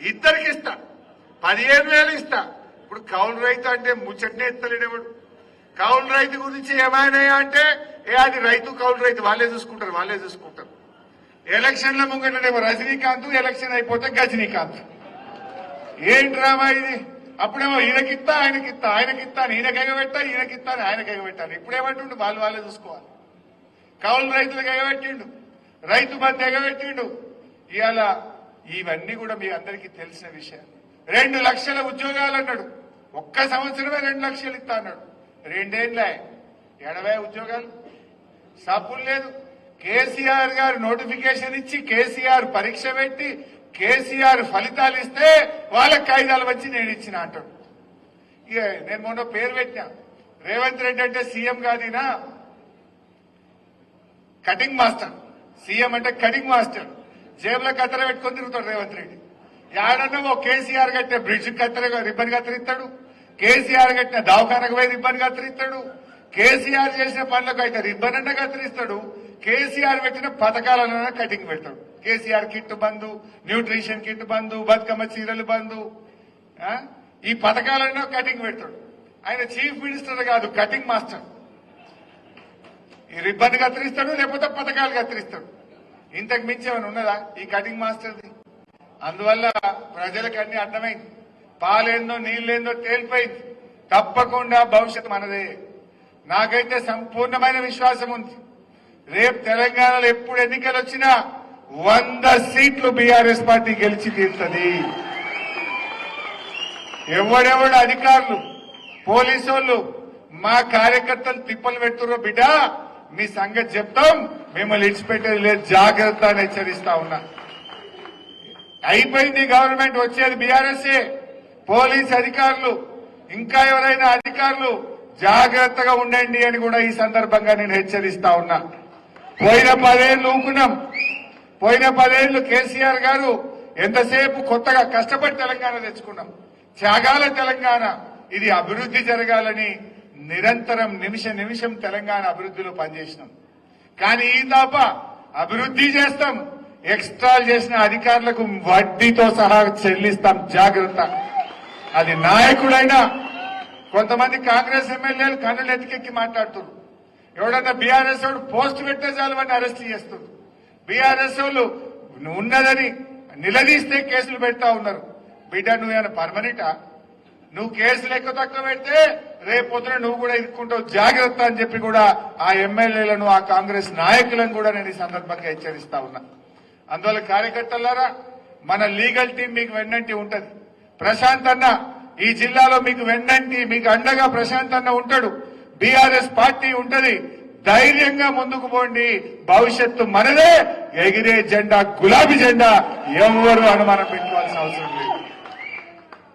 ఇద్దరికి ఇస్తా. పదిహేను వేలు ఇస్తా. ఇప్పుడు కౌలు రైతు అంటే ముచ్చట్నే ఎత్తలేడేవాడు. కౌలు రైతు గురించి ఏమైనా అంటే ఏ అది రైతు కౌలు రైతు వాళ్ళే చూసుకుంటారు వాళ్ళే చూసుకుంటారు. ఎలక్షన్ల ముంగటనేమో రజనీకాంత్ ఎలక్షన్ అయిపోతే గజనీకాంత్. ఏం డ్రామా ఇది? అప్పుడేమో ఈయనకిత్తా ఆయనకిత్తా ఆయనకిత్తా అని ఈయనకి ఎగబెట్టా ఈయనకిత్తా అని ఆయనకి ఎగబెట్టాలి ఇప్పుడేమంటుండు? వాళ్ళు వాళ్ళే చూసుకోవాలి. కౌలు రైతులకు ఎగబెట్టిండు రైతు మధ్య ఎగబెట్టిండు ఇవాళ ఇవన్నీ కూడా మీ అందరికీ తెలిసిన విషయం. రెండు లక్షల ఉద్యోగాలు అన్నాడు. ఒక్క సంవత్సరమే రెండు లక్షలు ఇస్తా అన్నాడు. రెండేళ్ళే ఎనభై ఉద్యోగాలు. సబ్బులు లేదు. కేసీఆర్ గారు నోటిఫికేషన్ ఇచ్చి కేసీఆర్ పరీక్ష పెట్టి కేసీఆర్ ఫలితాలు ఇస్తే వాళ్ళకి కాగితాలు వచ్చి నేను ఇచ్చిన అంటాడు. ఇక నేను మొన్న పేరు పెట్టినా. రేవంత్ రెడ్డి అంటే సీఎం కాదినా కటింగ్ మాస్టర్. సీఎం అంటే కటింగ్ మాస్టర్. జేబులో కత్తెర పెట్టుకొని తిరుగుతాడు రేవంత్ రెడ్డి. యాడన్నా ఓ కేసీఆర్ కట్టిన బ్రిడ్జ్ కత్తెర రిబ్బన్ కత్తిరిస్తాడు కేసీఆర్ కట్టిన దవాఖానకు పోయి రిబ్బన్ కత్తిరిస్తాడు కేసీఆర్ చేసిన పనులకు అయితే రిబ్బన్ అన్న కత్తిరిస్తాడు కేసీఆర్ పెట్టిన పథకాలన్నా కటింగ్ పెడతాడు. కేసీఆర్ కిట్ బంధు న్యూట్రిషన్ కిట్ బంధు బతుకమ్మ చీరలు బంధు ఈ పథకాలన్నా కటింగ్ పెడతాడు. ఆయన చీఫ్ మినిస్టర్ కాదు కటింగ్ మాస్టర్. ఈ రిబ్బన్ కత్తిరిస్తాడు లేకపోతే పథకాలు కత్తిరిస్తాడు ఇంతకు మించి ఏమైనా ఉన్నదా ఈ కటింగ్ మాస్టర్ది అందువల్ల ప్రజలకు అన్ని అర్థమైంది. పాలేందో నీళ్ళేందో తేలిపోయింది. తప్పకుండా భవిష్యత్తు మనదే. నాకైతే సంపూర్ణమైన విశ్వాసం ఉంది. రేపు తెలంగాణలో ఎప్పుడు ఎన్నికలు వచ్చినా వంద సీట్లు బీఆర్ఎస్ పార్టీ గెలిచి తీరుతుంది. ఎవడెవడు అధికారులు పోలీసు మా కార్యకర్తలు తిప్పలు పెడుతుర్రో బిడ్డ మీ సంగతి చెప్తాం. మిమ్మల్ని ఇడిచిపెట్టేది లేదు. జాగ్రత్త అని హెచ్చరిస్తా ఉన్నా. అయిపోయింది గవర్నమెంట్ వచ్చేది బీఆర్ఎస్ఏ. పోలీస్ అధికారులు ఇంకా ఎవరైనా అధికారులు జాగ్రత్తగా ఉండండి అని కూడా ఈ సందర్భంగా నేను హెచ్చరిస్తా ఉన్నా. పోయిన పదేళ్ళు ఊకున్నాం. పోయిన పదేళ్ళు కేసీఆర్ గారు ఎంతసేపు కొత్తగా కష్టపడి తెలంగాణ తెచ్చుకున్నాం. త్యాగాల తెలంగాణ. ఇది అభివృద్ధి జరగాలని నిరంతరం నిమిష నిమిషం తెలంగాణ అభివృద్ధిలో పనిచేసినాం. కానీ ఈ తప్ప అభివృద్ధి చేస్తాం. ఎక్స్ట్రా చేసిన అధికారులకు వడ్డీతో సహా చెల్లిస్తాం. జాగ్రత్త. అది నాయకుడైనా కొంతమంది కాంగ్రెస్ ఎమ్మెల్యేలు కన్నులు ఎత్తికెక్కి మాట్లాడుతున్నారు. ఎవడన్నా బీఆర్ఎస్ వాడు పోస్ట్ పెట్టే చాలు వాడిని అరెస్ట్ చేస్తుంది బీఆర్ఎస్ వాళ్ళు ఉన్నదని నిలదీస్తే కేసులు పెడతా ఉన్నారు. బిడ్డ నువ్వు ఏమైనా పర్మనెంటా నువ్వు కేసులు ఎక్కువ తక్కువ పెడితే రేపు నువ్వు కూడా ఇరుక్కుంటావు జాగ్రత్త అని చెప్పి కూడా ఆ ఎమ్మెల్యేలను ఆ కాంగ్రెస్ నాయకులను కూడా నేను ఈ సందర్భంగా హెచ్చరిస్తా ఉన్నా. అందువల్ల కార్యకర్తలారా మన లీగల్ టీం మీకు వెన్నంటి ఉంటది. ప్రశాంత్ అన్న ఈ జిల్లాలో మీకు వెన్నంటి మీకు అండగా ప్రశాంత్ అన్న ఉంటాడు. బీఆర్ఎస్ పార్టీ ఉంటది. ధైర్యంగా ముందుకు పోండి. భవిష్యత్తు మనదే. ఎగిరే జెండా గులాబీ జెండా ఎవరు అనుమానం పెట్టుకోవాల్సిన అవసరం లేదు.